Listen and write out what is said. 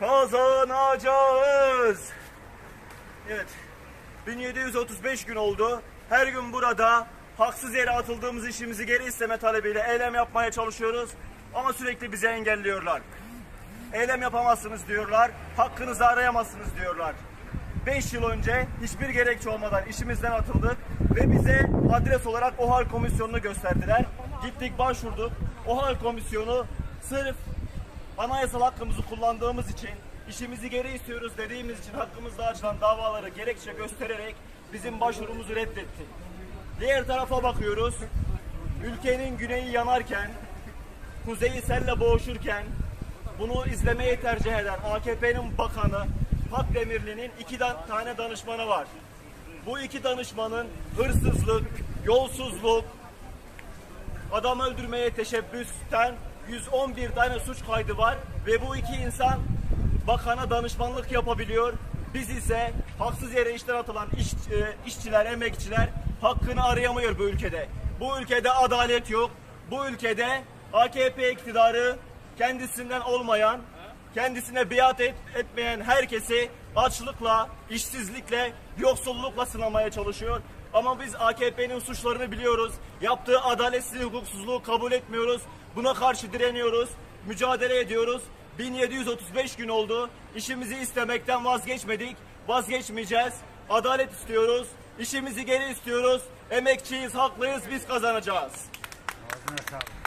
kazanacağız. Evet. 1735 gün oldu. Her gün burada haksız yere atıldığımız işimizi geri isteme talebiyle eylem yapmaya çalışıyoruz. Ama sürekli bizi engelliyorlar. Eylem yapamazsınız diyorlar. Hakkınızı arayamazsınız diyorlar. 5 yıl önce hiçbir gerekçe olmadan işimizden atıldık ve bize adres olarak OHAL komisyonunu gösterdiler. Gittik başvurduk. OHAL komisyonu sırf anayasal hakkımızı kullandığımız için işimizi geri istiyoruz dediğimiz için hakkımızda açılan davaları gerekçe göstererek bizim başvurumuzu reddetti. Diğer tarafa bakıyoruz. Ülkenin güneyi yanarken, kuzeyi selle boğuşurken bunu izlemeyi tercih eden AKP'nin bakanı Hak Demirli'nin iki tane danışmanı var. Bu iki danışmanın hırsızlık, yolsuzluk, adam öldürmeye teşebbüsten 111 tane suç kaydı var ve bu iki insan bakana danışmanlık yapabiliyor. Biz ise haksız yere işten atılan iş, e, işçiler, emekçiler hakkını arayamıyor bu ülkede. Bu ülkede adalet yok. Bu ülkede AKP iktidarı kendisinden olmayan, kendisine biat et, etmeyen herkesi açlıkla, işsizlikle, yoksullukla sınamaya çalışıyor. Ama biz AKP'nin suçlarını biliyoruz. Yaptığı adaletsiz hukuksuzluğu kabul etmiyoruz. Buna karşı direniyoruz. Mücadele ediyoruz. 1735 gün oldu. İşimizi istemekten vazgeçmedik. Vazgeçmeyeceğiz. Adalet istiyoruz. İşimizi geri istiyoruz. Emekçiyiz, haklıyız, biz kazanacağız. Ağzına sağlık.